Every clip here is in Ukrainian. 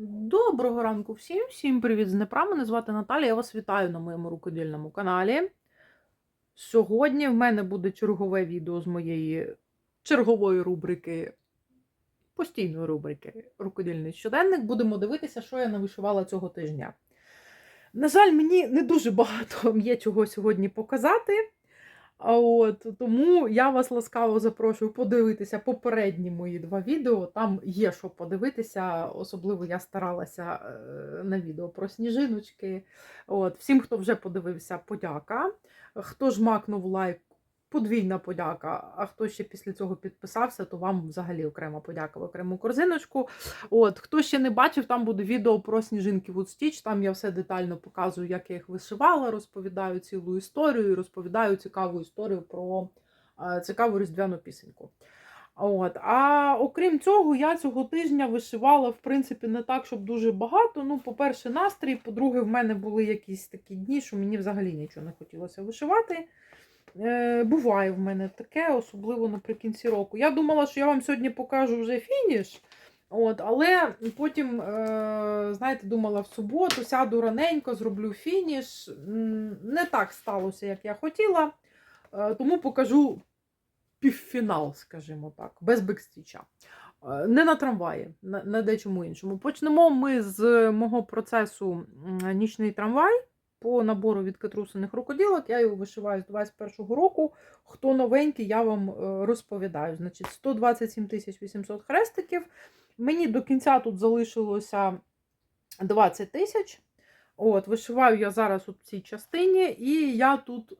Доброго ранку всім, всім привіт з Днепра. Мене звати Наталія. Я вас вітаю на моєму рукодільному каналі. Сьогодні в мене буде чергове відео з моєї чергової рубрики, постійної рубрики Рукодільний щоденник. Будемо дивитися, що я навишивала цього тижня. На жаль, мені не дуже багато є чого сьогодні показати. А От, тому я вас ласкаво запрошую подивитися попередні мої два відео. Там є що подивитися. Особливо я старалася е, на відео про сніжиночки. От, всім, хто вже подивився, подяка. Хто ж макнув лайк, подвійна подяка. А хто ще після цього підписався, то вам взагалі окрема подяка в окрему корзиночку. От, хто ще не бачив, там буде відео про сніжинки Woodstitch. Там я все детально показую, як я їх вишивала, розповідаю цілу історію, розповідаю цікаву історію про е, цікаву різдвяну пісеньку. От. А окрім цього, я цього тижня вишивала, в принципі, не так, щоб дуже багато. Ну, по-перше, настрій, по-друге, в мене були якісь такі дні, що мені взагалі нічого не хотілося вишивати. Е, буває в мене таке, особливо наприкінці року. Я думала, що я вам сьогодні покажу вже фініш. От, але потім, е, знаєте, думала в суботу, сяду раненько, зроблю фініш. Не так сталося, як я хотіла. Е, тому покажу півфінал, скажімо так, без бекстіча. Не на трамваї, на дечому іншому. Почнемо ми з мого процесу нічний трамвай по набору від катрусиних рукоділок. Я його вишиваю з 21-го року. Хто новенький, я вам е, розповідаю. Значить, 127 800 хрестиків. Мені до кінця тут залишилося 20 тисяч. От, Вишиваю я зараз в цій частині, і я тут е,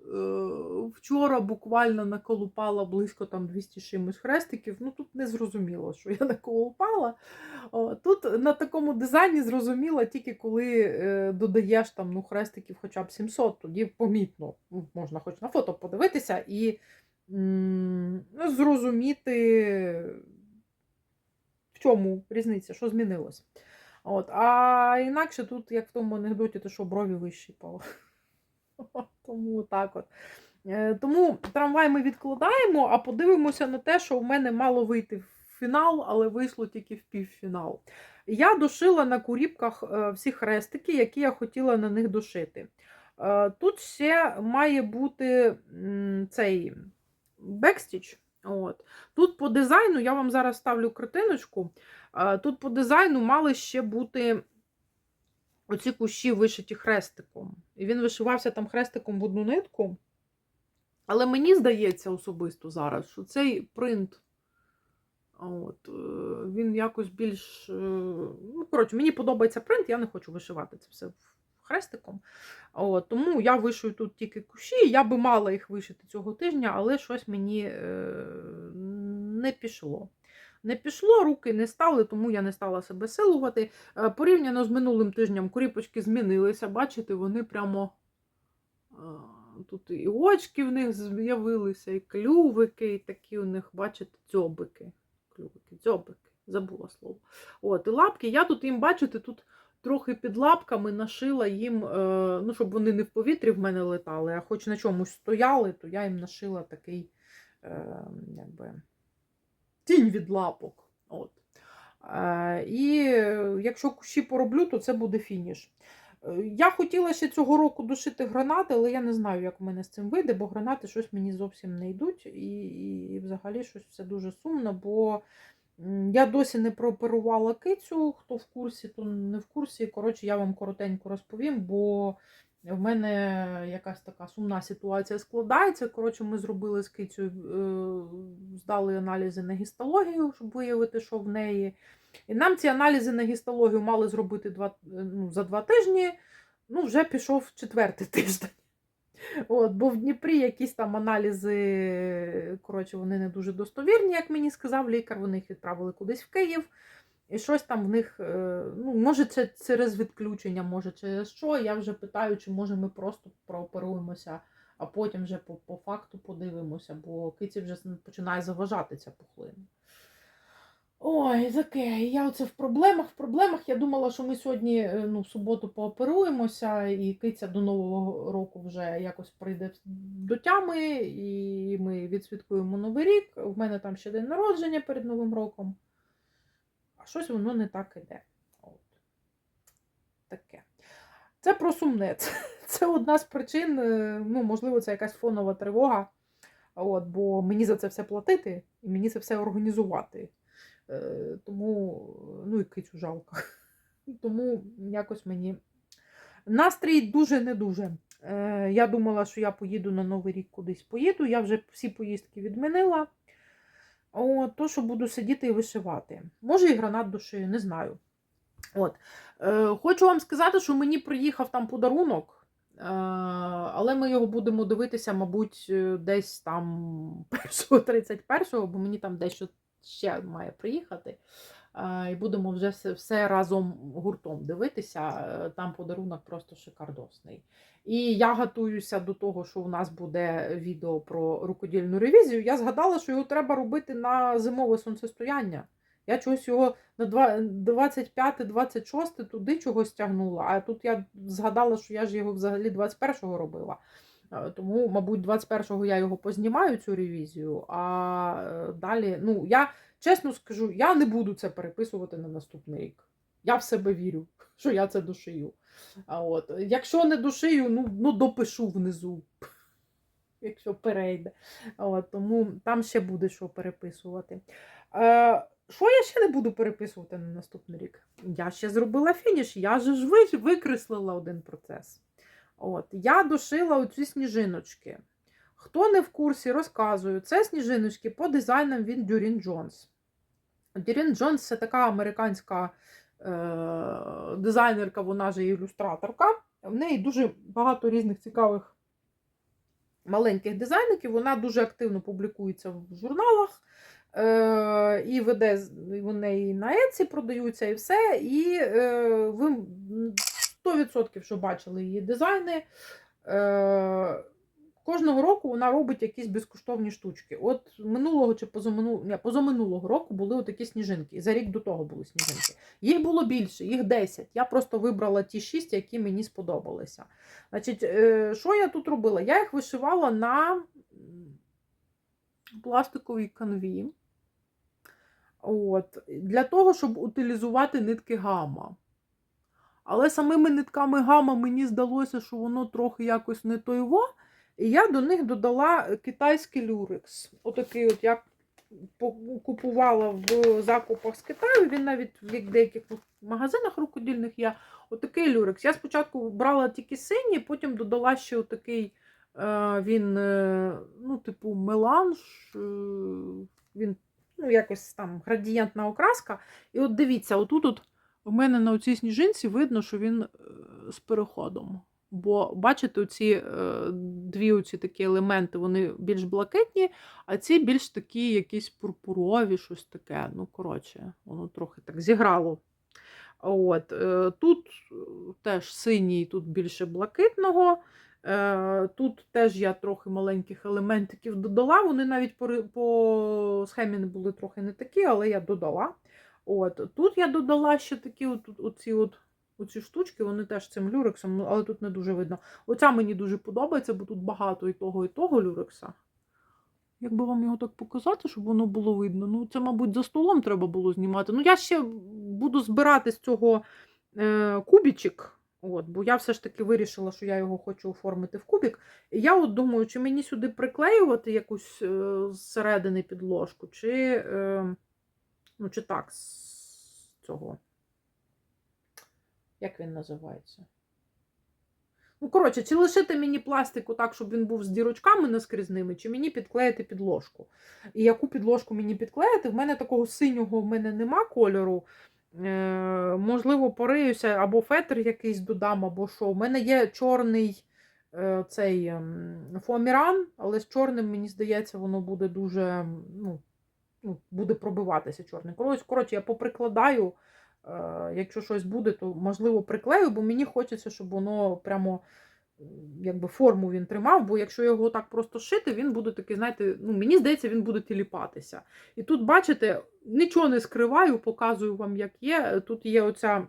вчора буквально наколупала близько там 200 чимось хрестиків. Ну тут не зрозуміло, що я наколупала. О, тут на такому дизайні зрозуміло тільки коли е, додаєш там ну, хрестиків хоча б 700, тоді помітно. Ну, Можна хоч на фото подивитися і м, ну, зрозуміти, в чому різниця, що змінилося. От, а інакше тут, як в тому анекдоті, то що брові вищипало. Тому так от. Е, Тому трамвай ми відкладаємо, а подивимося на те, що в мене мало вийти в фінал, але вийшло тільки в півфінал. Я дошила на куріпках е, всі хрестики, які я хотіла на них дошити. Е, Тут ще має бути цей бекстіч. От. Тут по дизайну, я вам зараз ставлю картиночку. Тут по дизайну мали ще бути оці кущі вишиті хрестиком. І він вишивався там хрестиком в одну нитку. Але мені здається особисто зараз, що цей принт, от, е, він якось більш. е, Ну, коротше, мені подобається принт, я не хочу вишивати це все хрестиком. От, тому я вишию тут тільки кущі. Я би мала їх вишити цього тижня, але щось мені е, не пішло. Не пішло, руки не стали, тому я не стала себе силувати. Е, Порівняно з минулим тижнем куріпочки змінилися. Бачите, вони прямо. е, Тут і очки в них з'явилися, і клювики, і такі у них, бачите, дзьобики. Клювики, дзьобики, забула слово. От, і лапки. Я тут їм, бачите, тут трохи під лапками нашила їм, е, ну, щоб вони не в повітрі в мене летали, а хоч на чомусь стояли, то я їм нашила такий якби, тінь від лапок. От. Е, і якщо кущі пороблю, то це буде фініш. Е, Я хотіла ще цього року душити гранати, але я не знаю, як в мене з цим вийде, бо гранати щось мені зовсім не йдуть. І, і, і взагалі щось все дуже сумно, бо я досі не прооперувала кицю. Хто в курсі, то не в курсі. Коротше, я вам коротенько розповім, бо в мене якась така сумна ситуація складається. Коротше, ми зробили з кицею, е, здали аналізи на гістологію, щоб виявити, що в неї. І нам ці аналізи на гістологію мали зробити два, ну, за два тижні. Ну, вже пішов четвертий тиждень. От, бо в Дніпрі якісь там аналізи, коротше, вони не дуже достовірні, як мені сказав лікар. Вони їх відправили кудись в Київ. І щось там в них, е, ну, може, це через відключення, може, через що. Я вже питаю, чи може ми просто прооперуємося, а потім вже по, по факту подивимося, бо киці вже починає заважати ця пухлина. Ой, таке, я оце в проблемах, в проблемах. Я думала, що ми сьогодні е, ну, в суботу пооперуємося, і киця до Нового року вже якось прийде до тями, і ми відсвяткуємо Новий рік. В мене там ще день народження перед Новим роком. Щось воно не так іде. От. таке. Це про сумне. Це, це одна з причин, е, ну, можливо, це якась фонова тривога. От, бо мені за це все платити і мені це все організувати. Е, тому, ну і кицю жалко. Тому якось мені настрій дуже не дуже. Е, я думала, що я поїду на Новий рік кудись поїду. Я вже всі поїздки відмінила. То, що буду сидіти і вишивати. Може, і гранат душею, не знаю. От. Е, хочу вам сказати, що мені приїхав там подарунок, е, але ми його будемо дивитися, мабуть, е, десь там 1-31, бо мені там дещо ще має приїхати. І будемо вже все, все разом гуртом дивитися. Е, Там подарунок просто шикардосний. І я готуюся до того, що у нас буде відео про рукодільну ревізію. Я згадала, що його треба робити на зимове сонцестояння. Я чогось його на 25-26 туди чогось тягнула, а тут я згадала, що я ж його взагалі 21-го робила. Е, Тому, мабуть, 21-го я його познімаю, цю ревізію, а е, далі, ну, я чесно скажу, я не буду це переписувати на наступний рік. Я в себе вірю, що я це дошию. А от, якщо не дошию, ну, ну допишу внизу, якщо перейде. От, тому там ще буде що переписувати. Е, що я ще не буду переписувати на наступний рік? Я ще зробила фініш, я ж викреслила один процес. От, я дошила оці сніжиночки. Хто не в курсі, розказую. Це сніжиночки по дизайнам від Дюрін Джонс. Дюрін Джонс це така американська е- дизайнерка, вона же ілюстраторка. В неї дуже багато різних цікавих маленьких дизайників. Вона дуже активно публікується в журналах. Е, і веде вони на Еці продаються, і все. І е, ви 100% що бачили її дизайни. Кожного року вона робить якісь безкоштовні штучки. От минулого чи позаминулого, ні, позаминулого року були такі сніжинки. І за рік до того були сніжинки. Їх було більше, їх 10. Я просто вибрала ті 6, які мені сподобалися. Значить, е, що я тут робила? Я їх вишивала на пластиковій канві. От, для того, щоб утилізувати нитки гама. Але самими нитками гама мені здалося, що воно трохи якось не тойво. І я до них додала китайський люрекс. Отакий от я купувала в закупах з Китаю. Він навіть в деяких магазинах рукодільних є. Отакий люрекс. Я спочатку брала тільки синій, потім додала ще отакий е, він, е, ну, типу, меланж. е, Він ну, якось там градієнтна окраска. І от дивіться, отут от у мене на цій сніжинці видно, що він е, з переходом. Бо, бачите, оці е, дві оці такі елементи, вони більш блакитні, а ці більш такі якісь пурпурові, щось таке. Ну, коротше, воно трохи так зіграло. От, е, тут е, теж синій, тут більше блакитного. Тут теж я трохи маленьких елементиків додала. Вони навіть по, по схемі не були трохи не такі, але я додала. От, тут я додала ще такі от, оці от, оці штучки, вони теж цим люрексом, ну, але тут не дуже видно. Оця мені дуже подобається, бо тут багато і того, і того люрекса. Як би вам його так показати, щоб воно було видно? Ну, це, мабуть, за столом треба було знімати. Ну, я ще буду збирати з цього е, кубічик. От, бо я все ж таки вирішила, що я його хочу оформити в кубік. І я от думаю, чи мені сюди приклеювати якусь е, зсередини підложку, чи, е, ну, чи так, з цього. Як він називається? Ну, коротше, чи лишити мені пластику так, щоб він був з дірочками наскрізними, чи мені підклеїти підложку. І яку підложку мені підклеїти? В мене такого синього в мене нема кольору. Е, можливо, пориюся або фетр якийсь додам, або що. У мене є чорний е, цей ем, фоаміран, але з чорним, мені здається, воно буде дуже, ну, ну, буде пробиватися чорним. Коротше, коротше, я поприкладаю. Е, Якщо щось буде, то можливо приклею, бо мені хочеться, щоб воно прямо якби форму він тримав, бо якщо його так просто шити, він буде такий, знаєте, ну мені здається, він буде тіліпатися. І тут, бачите, нічого не скриваю, показую вам, як є. Тут є оця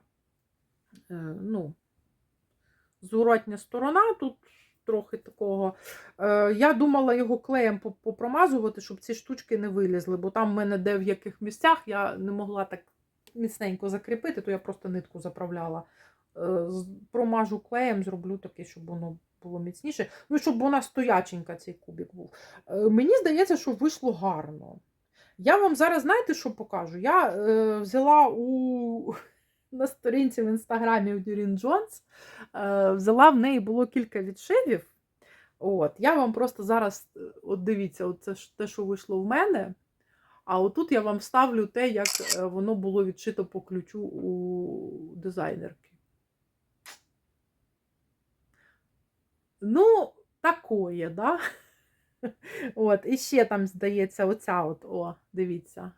е, ну, зворотня сторона, тут трохи такого. Е, Я думала його клеєм попромазувати, щоб ці штучки не вилізли, бо там в мене де в яких місцях я не могла так міцненько закріпити, то я просто нитку заправляла е, промажу клеєм, зроблю такий, щоб воно було міцніше. Ну, щоб вона стояченька, цей кубик був. Е, Мені здається, що вийшло гарно. Я вам зараз знаєте, що покажу? Я е, взяла у на сторінці в інстаграмі у Дюрін Джонс, е, взяла в неї було кілька відшивів. От, я вам просто зараз, е, от дивіться, от це те, що вийшло в мене. А отут я вам вставлю те, як е, воно було відшито по ключу у дизайнерки. Ну, такое, да? От, і ще там, здається, оця от, о, дивіться.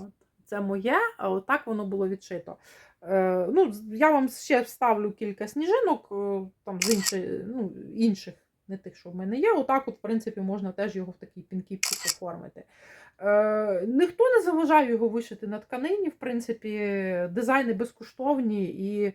От. Це моє, а отак воно було відшито. Е, ну, я вам ще вставлю кілька сніжинок, е, там з інших, ну, інших, не тих, що в мене є. Отак, от, в принципі, можна теж його в такій пінківці оформити. Е, ніхто не заважає його вишити на тканині. В принципі, дизайни безкоштовні і.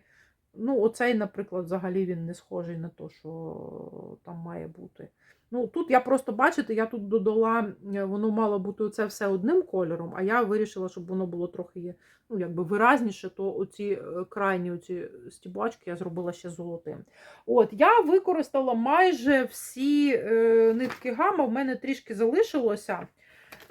Ну, оцей, наприклад, взагалі він не схожий на те, що там має бути. Ну, тут я просто, бачите, я тут додала, е, воно мало бути оце все одним кольором, а я вирішила, щоб воно було трохи ну, якби виразніше, то оці е, крайні оці стібачки я зробила ще золотим. От, я використала майже всі е, нитки гама, в мене трішки залишилося.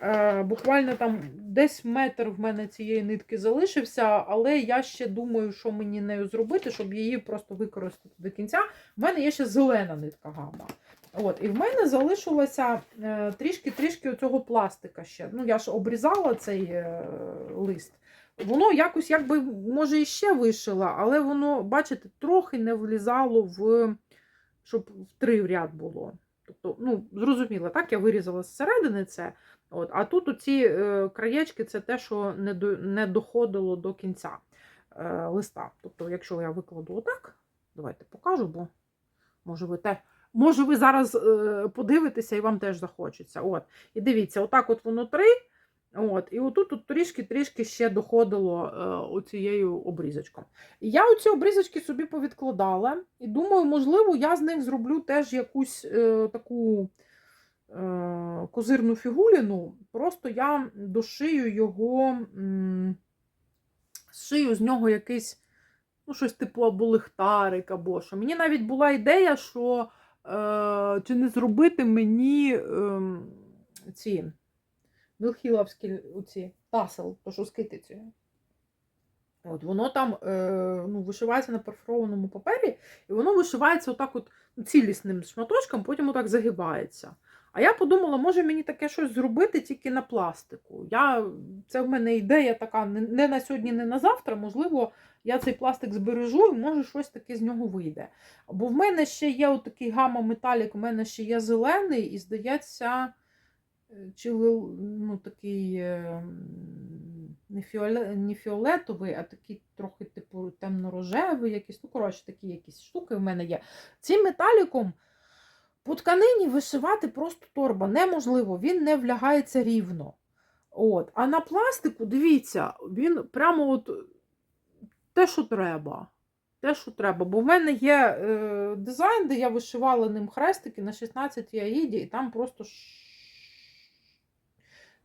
Е, буквально там десь метр в мене цієї нитки залишився, але я ще думаю, що мені нею зробити, щоб її просто використати до кінця. В мене є ще зелена нитка гама. От, і в мене залишилося е, трішки-трішки цього пластика ще. Ну, я ж обрізала цей е, лист. Воно якось, якби, може, і ще вишила, але воно, бачите, трохи не влізало в, щоб в три в ряд було. Тобто, ну, зрозуміло, так, я вирізала зсередини це. От, а тут оці е, краєчки це те, що не, до, не доходило до кінця е, листа. Тобто, якщо я викладу отак, давайте покажу, бо може ви те. Може, ви зараз е, подивитеся і вам теж захочеться. От. І дивіться, отак от воно три. От, і отут тут трішки-трішки ще доходило е, оцією обрізочком. І я оці обрізочки собі повідкладала, і думаю, можливо, я з них зроблю теж якусь е, таку е, козирну фігуліну. Просто я дошию його, м, зшию з нього якийсь, ну, щось типу або лихтарик, або що. Мені навіть була ідея, що чи не зробити мені е, ці вилхіловські оці тасел, то що з. От, воно там е, ну, вишивається на перфорованому папері, і воно вишивається отак от цілісним шматочком, потім отак загибається. А я подумала, може мені таке щось зробити тільки на пластику. Я, Це в мене ідея така не, на сьогодні, не на завтра. Можливо, я цей пластик збережу і може щось таке з нього вийде. Бо в мене ще є отакий гамма металік, у мене ще є зелений, і здається, е, чи ну, такий е, не, фіоле, не фіолетовий, а такий трохи типу темно-рожевий, якийсь, ну, коротше, такі якісь штуки в мене є. Цим металіком по тканині вишивати просто торба неможливо, він не влягається рівно. От. А на пластику, дивіться, він прямо от те, що треба. Те, що треба. Бо в мене є е, дизайн, де я вишивала ним хрестики на 16 яїді, і там просто.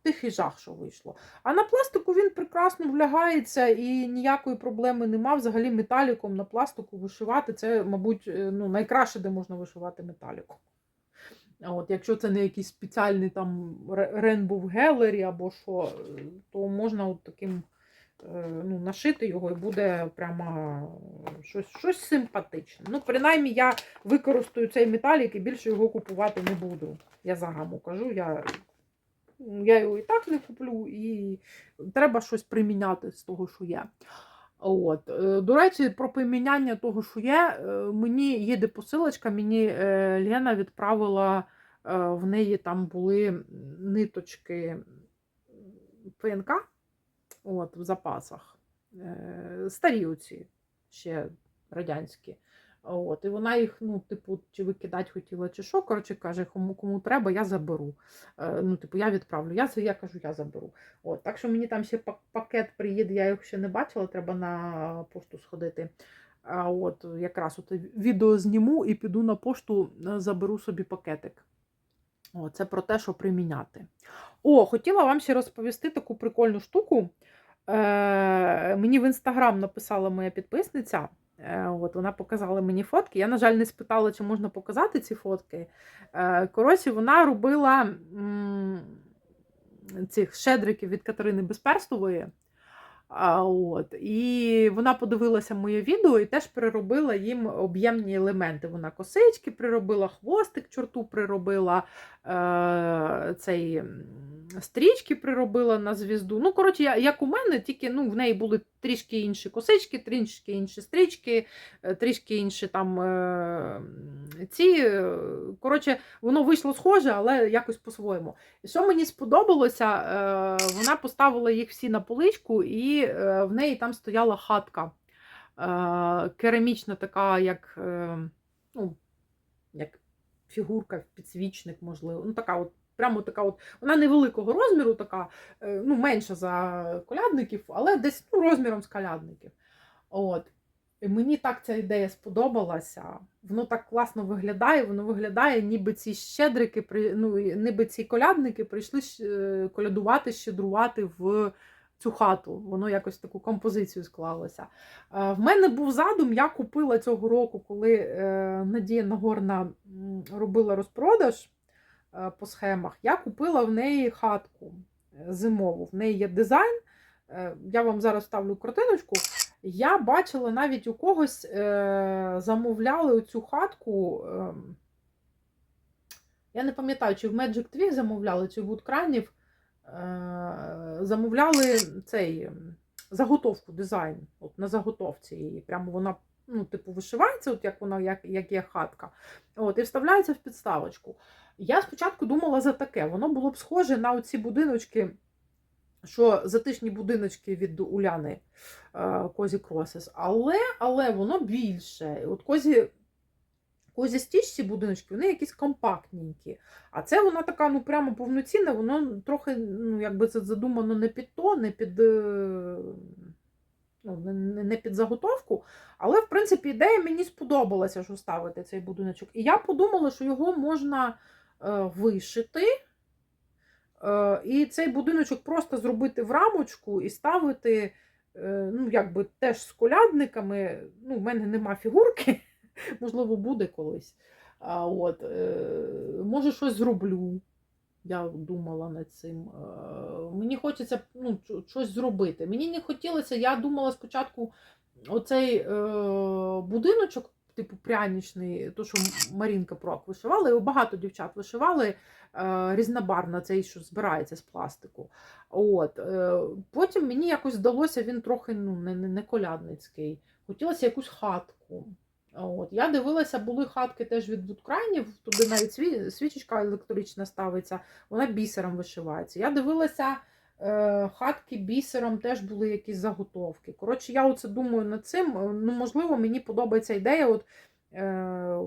Тихий жах, що вийшло. А на пластику він прекрасно влягається і ніякої проблеми нема. Взагалі металіком на пластику вишивати це, мабуть, е, ну, найкраще, де можна вишивати металіком. От, якщо це не якийсь спеціальний там Rainbow Gallery або що, е, то можна от таким е, ну, нашити його і буде прямо щось, щось симпатичне. Ну, принаймні, я використаю цей металік і більше його купувати не буду. Я за гаму кажу, я, я його і так не куплю, і треба щось приміняти з того, що є. От. е, До речі, про приміняння того, що є, е, мені їде посилочка, мені е, Лена відправила, в неї там були ниточки ПНК от, в запасах. Старі оці, ще радянські. От, і вона їх, ну, типу, чи викидати хотіла, чи що. Коротше, каже, кому, кому треба, я заберу. Е, ну, типу, я відправлю. Я, я кажу, я заберу. От, так що мені там ще пакет приїде, я його ще не бачила, треба на пошту сходити. А от якраз от відео зніму і піду на пошту, е, заберу собі пакетик. О, це про те, що приміняти. О, хотіла вам ще розповісти таку прикольну штуку. Е, мені в інстаграм написала моя підписниця. Е, от вона показала мені фотки. Я, на жаль, не спитала, чи можна показати ці фотки. Е, коротше, вона робила цих щедриків від Катерини Безперстової. От. І вона подивилася моє відео і теж приробила їм об'ємні елементи. Вона косички приробила, хвостик чорту приробила, цей стрічки приробила на звізду. Ну, коротше, як у мене, тільки ну, в неї були трішки інші косички, трішки інші стрічки, е, трішки інші там е, ці. е, Коротше, воно вийшло схоже, але якось по-своєму. Що мені сподобалося, е, вона поставила їх всі на поличку, і е, в неї там стояла хатка. Е, Керамічна така, як, е, ну, як фігурка, підсвічник, можливо. Ну, така от, прямо така от, вона невеликого розміру, така, е, ну, менша за колядників, але десь ну, розміром з колядників. От. І мені так ця ідея сподобалася. Воно так класно виглядає, воно виглядає, ніби ці щедрики, ну, ніби ці колядники прийшли е, колядувати, щедрувати в цю хату. Воно якось таку композицію склалося. Е, В мене був задум, я купила цього року, коли е, Надія Нагорна робила розпродаж е, по схемах, я купила в неї хатку зимову. В неї є дизайн. Я вам зараз ставлю картиночку. Я бачила навіть у когось е, замовляли цю хатку. Е, я не пам'ятаю, чи в Magic Twig замовляли, чи в Woodcranів е, замовляли цей заготовку, дизайн. От на заготовці її. Прямо вона, ну, типу, вишивається, от як вона, як, як є хатка. От, і вставляється в підставочку. Я спочатку думала за таке. Воно було б схоже на оці будиночки що затишні будиночки від Уляни е, Козі Кросес, але, але воно більше. От Козі, Козі будиночки, вони якісь компактненькі. А це вона така, ну прямо повноцінна, воно трохи, ну, якби це задумано не під то, не під. е, Ну, не під заготовку, але, в принципі, ідея мені сподобалася, що ставити цей будиночок. І я подумала, що його можна е, вишити, Е, І цей будиночок просто зробити в рамочку і ставити, е, ну, якби теж з колядниками. Ну, в мене нема фігурки, можливо, буде колись. А, от, е, Може, щось зроблю. Я думала над цим. Е, Мені хочеться ну, щось зробити. Мені не хотілося, я думала спочатку оцей е, будиночок, типу прянічний, то, що Марінка Прок вишивала, його багато дівчат вишивали е, різнобарно, цей, що збирається з пластику. От. Е, потім мені якось здалося, він трохи ну, не, не колядницький. Хотілося якусь хатку. От. Я дивилася, були хатки теж від вудкрайнів, туди навіть сві, свічечка електрична ставиться, вона бісером вишивається. Я дивилася е, хатки бісером, теж були якісь заготовки. Коротше, я оце думаю над цим. Е, Ну, можливо, мені подобається ідея от, е,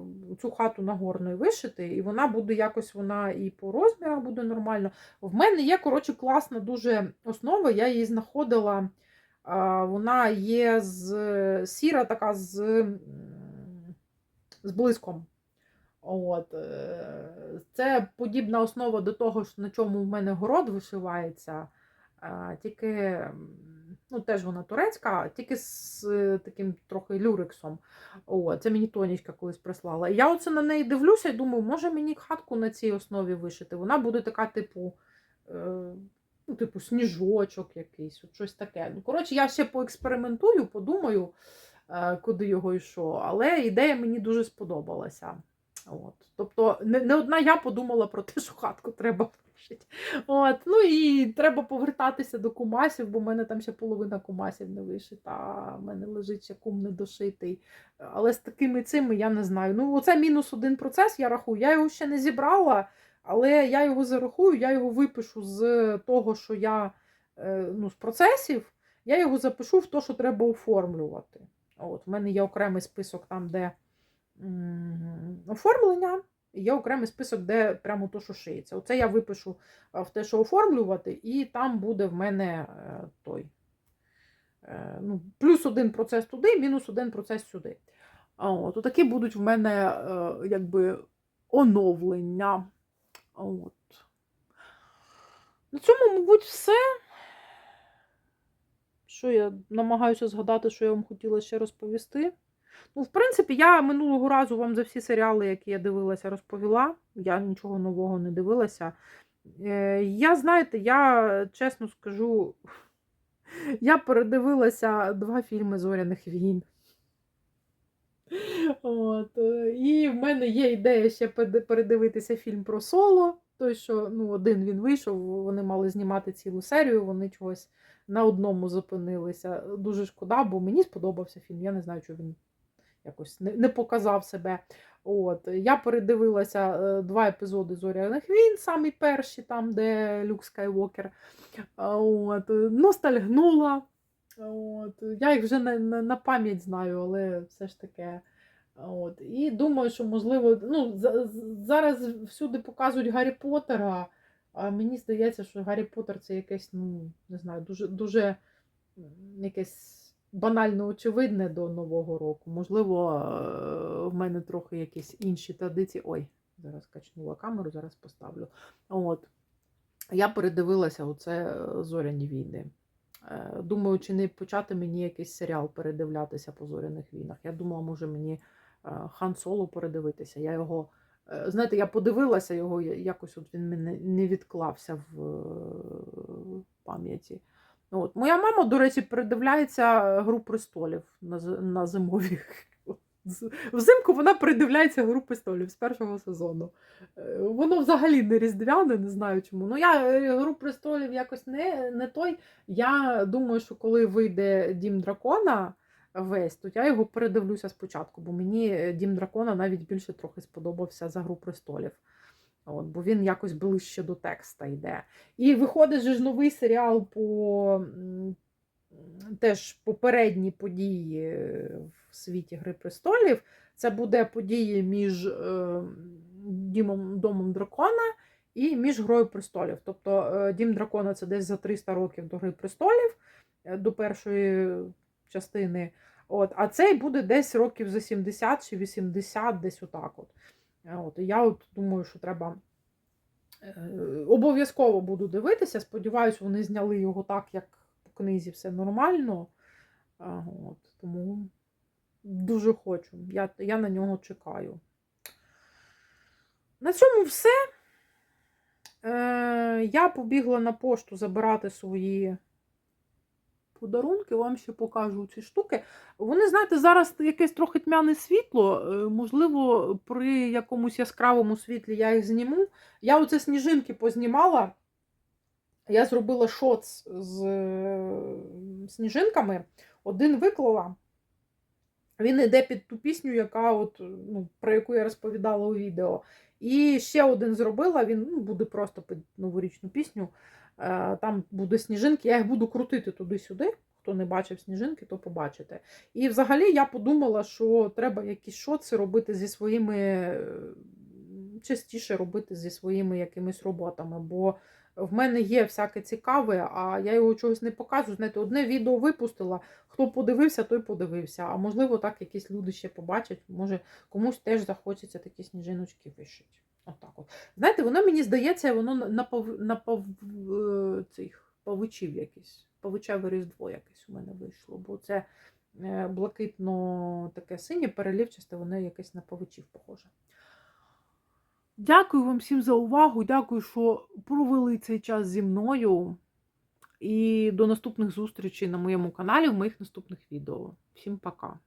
цю хату нагорною вишити, і вона буде якось вона і по розмірах буде нормально. В мене є, коротше, класна дуже основа, я її знаходила. А, Вона є з сіра, така з, з блиском. От. е, Це подібна основа до того, на чому в мене город вишивається. Тільки, ну, теж вона турецька, тільки з е, таким трохи люрексом. О, це мені Тонічка колись прислала. Я оце на неї дивлюся і думаю, може мені хатку на цій основі вишити. Вона буде така, типу, е, ну, типу, сніжочок якийсь, от щось таке. Ну, коротше, я ще поекспериментую, подумаю, куди його що. Але ідея мені дуже сподобалася. От. Тобто, не, не одна я подумала про те, що хатку треба вишити. От. Ну і треба повертатися до кумасів, бо в мене там ще половина кумасів не вишита, а в мене лежить ще кум недошитий. Але з такими цими я не знаю. Ну, оце мінус один процес, я рахую. Я його ще не зібрала, але я його зарахую, я його випишу з того, що я е, ну, з процесів, я його запишу в те, що треба оформлювати. От, в мене є окремий список там, де м, оформлення, і є окремий список, де прямо то, що шиється. Оце я випишу в те, що оформлювати, і там буде в мене е, той. е, Ну, плюс один процес туди, мінус один процес сюди. От, отакі будуть в мене е, якби оновлення. От. На цьому, мабуть, все. Що я намагаюся згадати, що я вам хотіла ще розповісти. Ну, в принципі, я минулого разу вам за всі серіали, які я дивилася, розповіла. Я нічого нового не дивилася. Е, Я, знаєте, я чесно скажу, я передивилася два фільми Зоряних війн. От. е, І в мене є ідея ще передивитися фільм про соло. Той, що ну, один він вийшов, вони мали знімати цілу серію, вони чогось на одному зупинилися. Дуже шкода, бо мені сподобався фільм. Я не знаю, що він якось не, не показав себе. От. Я передивилася е, два епізоди Зоряних війн, самі перші, там, де Люк Скайвокер. От. Ностальгнула. От. Я їх вже на, на, на пам'ять знаю, але все ж таки. От. І думаю, що можливо, ну, зараз всюди показують Гаррі Поттера, а мені здається, що Гаррі Поттер це якесь, ну, не знаю, дуже, дуже якесь банально очевидне до Нового року. Можливо, е, в мене трохи якісь інші традиції. Ой, зараз качнула камеру, зараз поставлю. От. Я передивилася оце е, Зоряні війни. Е, Думаю, чи не почати мені якийсь серіал передивлятися по зоряних війнах. Я думала, може мені Хан Соло передивитися. Я його, е, знаєте, я подивилася його, якось от він мене не відклався в е, пам'яті. От. Моя мама, до речі, передивляється Гру престолів на, на зимові. Взимку вона передивляється Гру престолів з першого сезону. Е, Воно взагалі не різдвяне, не знаю чому. Ну, я е, Гру престолів якось не, не той. Я думаю, що коли вийде Дім Дракона весь, то я його передивлюся спочатку, бо мені е, Дім Дракона навіть більше трохи сподобався за Гру престолів. От, бо він якось ближче до текста йде. І виходить же ж новий серіал по теж попередні події е, в світі Гри престолів. Це буде події між е, Дімом Домом Дракона і між Грою престолів. Тобто е, Дім Дракона це десь за 300 років до Гри престолів, до першої частини. От, а цей буде десь років за 70 чи 80, десь отак. От. Е, От, і я от думаю, що треба. е, Обов'язково буду дивитися. Сподіваюсь, вони зняли його так, як по книзі все нормально. От, тому дуже хочу. Я, я на нього чекаю. На цьому все. Е, я побігла на пошту забирати свої подарунки, вам ще покажу ці штуки. Вони, знаєте, зараз якесь трохи тьмяне світло. е, Можливо, при якомусь яскравому світлі я їх зніму. Я оце сніжинки познімала. Я зробила шоц з е, сніжинками. Один виклала. Він йде під ту пісню, яка от, ну, про яку я розповідала у відео. І ще один зробила, він ну, буде просто під новорічну пісню. Е, Там буде сніжинки, я їх буду крутити туди-сюди. Хто не бачив сніжинки, то побачите. І взагалі я подумала, що треба якісь шоци робити зі своїми, е, частіше робити зі своїми якимись роботами. Бо в мене є всяке цікаве, а я його чогось не показую. Знаєте, одне відео випустила. Хто подивився, той подивився. А можливо, так якісь люди ще побачать. Може, комусь теж захочеться такі сніжиночки вишити. Отак от. Знаєте, воно мені здається, воно на пав... на пав... е, цих павичів якесь. Павичеве різдво якесь у мене вийшло. Бо це е, блакитно таке синє, перелівчасте, воно якесь на павичів похоже. Дякую вам всім за увагу. Дякую, що провели цей час зі мною. І до наступних зустрічей на моєму каналі в моїх наступних відео. Всім пока!